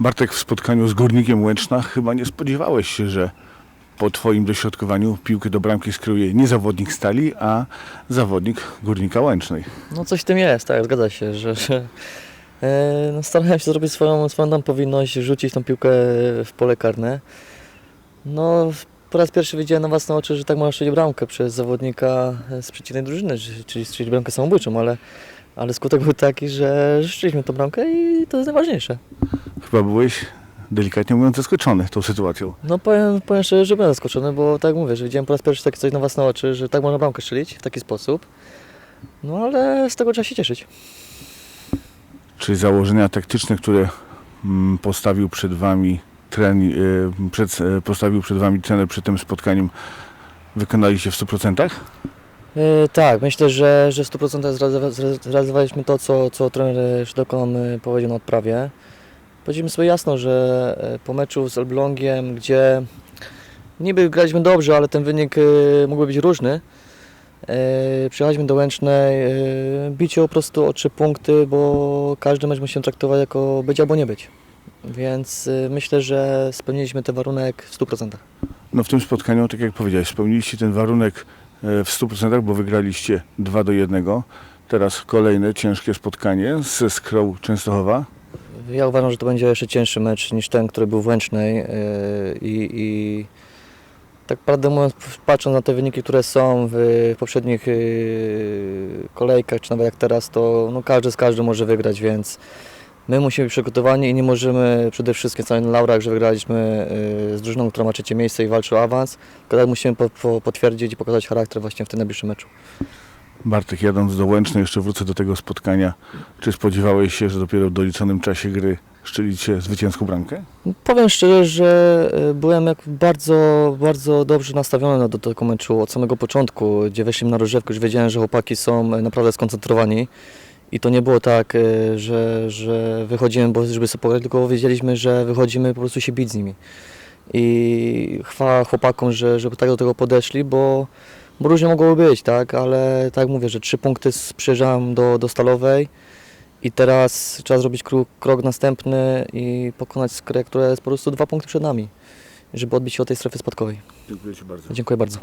Bartek, w spotkaniu z Górnikiem Łęczna chyba nie spodziewałeś się, że po Twoim dośrodkowaniu piłkę do bramki skieruje nie zawodnik Stali, a zawodnik Górnika Łęcznej. No coś w tym jest, tak, zgadza się, że, że e, no, starałem się zrobić swoją, swoją tam powinność, rzucić tą piłkę w pole karne. No, po raz pierwszy widziałem na własne oczy, że tak można strzelić bramkę przez zawodnika z przeciwnej drużyny, czyli strzelić bramkę samobójczą, ale, ale skutek był taki, że strzeliśmy tą bramkę i to jest najważniejsze. Chyba byłeś delikatnie mówiąc zaskoczony tą sytuacją. No powiem, powiem szczerze, że byłem zaskoczony, bo tak mówię, że widziałem po raz pierwszy takie coś na własne oczy, że tak można bramkę strzelić w taki sposób. No ale z tego trzeba się cieszyć. Czy założenia taktyczne, które mm, postawił przed Wami tren, y, przed, y, postawił przed Wami trener przed tym spotkaniem, wykonaliście w 100%? E, tak, myślę, że, że w 100% zrealizowa- zre- zrealizowaliśmy to, co, co trener Szydokon e, powiedział na odprawie. Powiedzieliśmy sobie jasno, że e, po meczu z Elblągiem, gdzie niby graliśmy dobrze, ale ten wynik e, mógłby być różny, e, przyjechaliśmy do Łęcznej, bicie po prostu o trzy punkty, bo każdy mecz musimy traktować jako być albo nie być. Więc myślę, że spełniliśmy ten warunek w 100%. No w tym spotkaniu, tak jak powiedziałeś, spełniliście ten warunek w 100%, bo wygraliście 2 do 1. Teraz kolejne ciężkie spotkanie ze Skrą Częstochowa. Ja uważam, że to będzie jeszcze cięższy mecz niż ten, który był w Łęcznej yy, i, i tak prawdę mówiąc, patrząc na te wyniki, które są w poprzednich yy, kolejkach, czy nawet jak teraz, to no każdy z każdym może wygrać, więc my musimy być przygotowani i nie możemy przede wszystkim stanąć na laurach, że wygraliśmy yy, z drużyną, która ma trzecie miejsce i walczy o awans, tylko tak musimy po, po, potwierdzić i pokazać charakter właśnie w tym najbliższym meczu. Bartek, jadąc do Łęcznej, jeszcze wrócę do tego spotkania. Czy spodziewałeś się, że dopiero w doliczonym czasie gry szczelicie zwycięską bramkę? Powiem szczerze, że e, byłem jak bardzo, bardzo dobrze nastawiony na- do tego meczu od samego początku, gdzie weszliśmy na rozgrzewkę, już wiedziałem, że chłopaki są e, naprawdę skoncentrowani i to nie było tak, e, że, że wychodzimy, bo żeby sobie pograć, tylko wiedzieliśmy, że wychodzimy po prostu się bić z nimi. I chwała chłopakom, że, że tak do tego podeszli, bo, bo różnie mogłoby być, tak, ale tak jak mówię, że trzy punkty z- przyjeżdżałem do, do Stalowej, i teraz trzeba zrobić krok, krok następny i pokonać skrę, która jest po prostu dwa punkty przed nami, żeby odbić się od tej strefy spadkowej. Dziękuję Ci bardzo. Dziękuję bardzo.